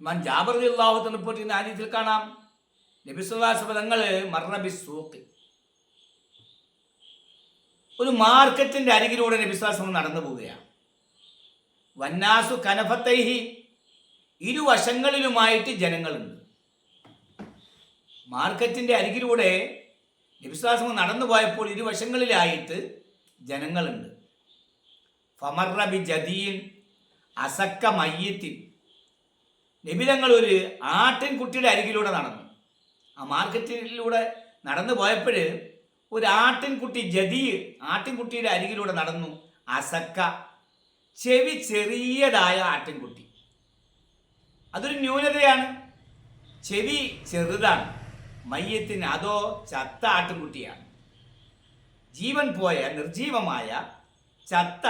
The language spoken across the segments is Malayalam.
ഇമാൻ ജാബർ അള്ളാഹു റിപ്പോർട്ട് ചെയ്യുന്ന ആദ്യത്തിൽ കാണാം. നബിസുല്ലാസ് പദങ്ങൾ മർണബി സൂക്ക് ഒരു മാർക്കറ്റിന്റെ അരികിലൂടെ നബിസ്വാസം നടന്നു പോവുകയാണ്. വന്നാസു കനഫത്തൈഹി ഇരുവശങ്ങളിലുമായിട്ട് ജനങ്ങളുണ്ട്. മാർക്കറ്റിന്റെ അരികിലൂടെ നബിസ്വാസം നടന്നു പോയപ്പോൾ ഇരുവശങ്ങളിലായിട്ട് ജനങ്ങളുണ്ട്. ഫമർറബി ജദീൻ അസക്ക മയ്യത്തിൻ നബിതങ്ങൾ ഒരു ആട്ടിൻകുട്ടിയുടെ അരികിലൂടെ നടന്നു. ആ മാർക്കറ്റിലൂടെ നടന്നു പോയപ്പോൾ ഒരു ആട്ടിൻകുട്ടി ജതി ആട്ടിൻകുട്ടിയുടെ അരികിലൂടെ നടന്നു. അസക്ക ചെവി ചെറിയതായ ആട്ടിൻകുട്ടി. അതൊരു ന്യൂനതയാണ്. ചെവി ചെറുതാണ്. മയ്യത്തിന് അതോ ചത്ത ആട്ടിൻകുട്ടിയാണ്. ജീവൻ പോയ നിർജീവമായ ചത്ത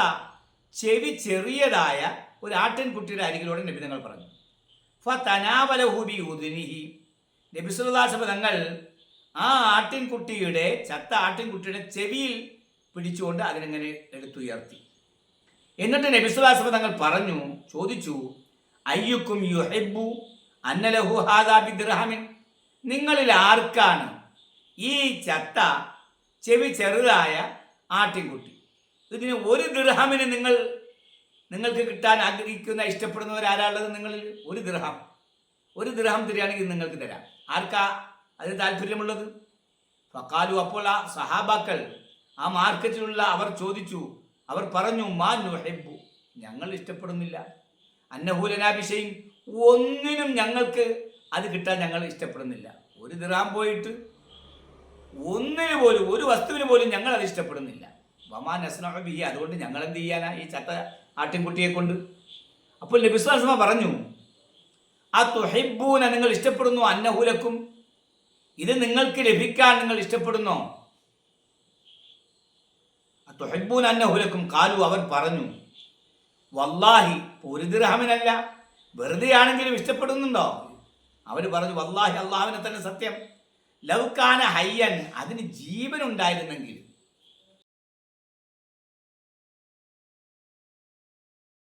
ചെവി ചെറിയതായ ഒരു ആട്ടിൻകുട്ടിയുടെ അരികിലൂടെ നബിതങ്ങൾ പറഞ്ഞു. ഫതനാവലഹുബി ഉദിനിഹി. നബിസുല്ലാസഭ തങ്ങൾ ആ ആട്ടിൻകുട്ടിയുടെ ചത്ത ആട്ടിൻകുട്ടിയുടെ ചെവിയിൽ പിടിച്ചുകൊണ്ട് അതിനെങ്ങനെ എടുത്തുയർത്തി. എന്നിട്ട് നബിസുല്ലാസഭ തങ്ങൾ പറഞ്ഞു ചോദിച്ചു അയ്യുക്കും യുഹെബു അന്നലഹു ഹാദാബി ദിർഹമിൻ നിങ്ങളിൽ ആർക്കാണ് ഈ ചത്ത ചെവി ചെറുതായ ആട്ടിൻകുട്ടി? ഇതിന് ഒരു ദിർഹമിന് നിങ്ങൾ നിങ്ങൾക്ക് കിട്ടാൻ ആഗ്രഹിക്കുന്ന ഇഷ്ടപ്പെടുന്നവരാരാളുള്ളത് നിങ്ങളിൽ? ഒരു ദിർഹം. ഒരു ദിർഹം തരികയാണെങ്കിൽ നിങ്ങൾക്ക് തരാം. ആർക്കാ അതിന് താല്പര്യമുള്ളത്? ഫക്കാലു അപ്പോൾ ആ സഹാബാക്കൾ ആ മാർക്കറ്റിലുള്ള അവർ ചോദിച്ചു. അവർ പറഞ്ഞു മാ നുഹെബു ഞങ്ങൾ ഇഷ്ടപ്പെടുന്നില്ല. അന്നഹൂലനാഭിഷയും ഒന്നിനും ഞങ്ങൾക്ക് അത് കിട്ടാൻ ഞങ്ങൾ ഇഷ്ടപ്പെടുന്നില്ല. ഒരു ദിറാം പോയിട്ട് ഒന്നിനു പോലും ഒരു വസ്തുവിന് പോലും ഞങ്ങൾ അത് ഇഷ്ടപ്പെടുന്നില്ല. വമാ ബിഹി അതുകൊണ്ട് ഞങ്ങൾ എന്ത് ചെയ്യാനാ? ഈ ചത്ത ആട്ടിൻകുട്ടിയെ കൊണ്ട്. അപ്പോൾ നബിസ്വാസമ പറഞ്ഞു ആ തുഹിബൂന നിങ്ങൾ ഇഷ്ടപ്പെടുന്നു? അന്നഹുലക്കും ഇത് നിങ്ങൾക്ക് ലഭിക്കാൻ നിങ്ങൾ ഇഷ്ടപ്പെടുന്നു? ആ തുഹിബ്ബൂന അന്നഹുലക്കും കാലു അവർ പറഞ്ഞു വല്ലാഹി ഒരു ദിർഹമിനല്ല. വെറുതെ ആണെങ്കിലും ഇഷ്ടപ്പെടുന്നുണ്ടോ? അവർ പറഞ്ഞു വല്ലാഹി അള്ളാഹുവിനെ തന്നെ സത്യം. ലൗകാന ഹയ്യൻ അതിന് ജീവൻ ഉണ്ടായിരുന്നെങ്കിൽ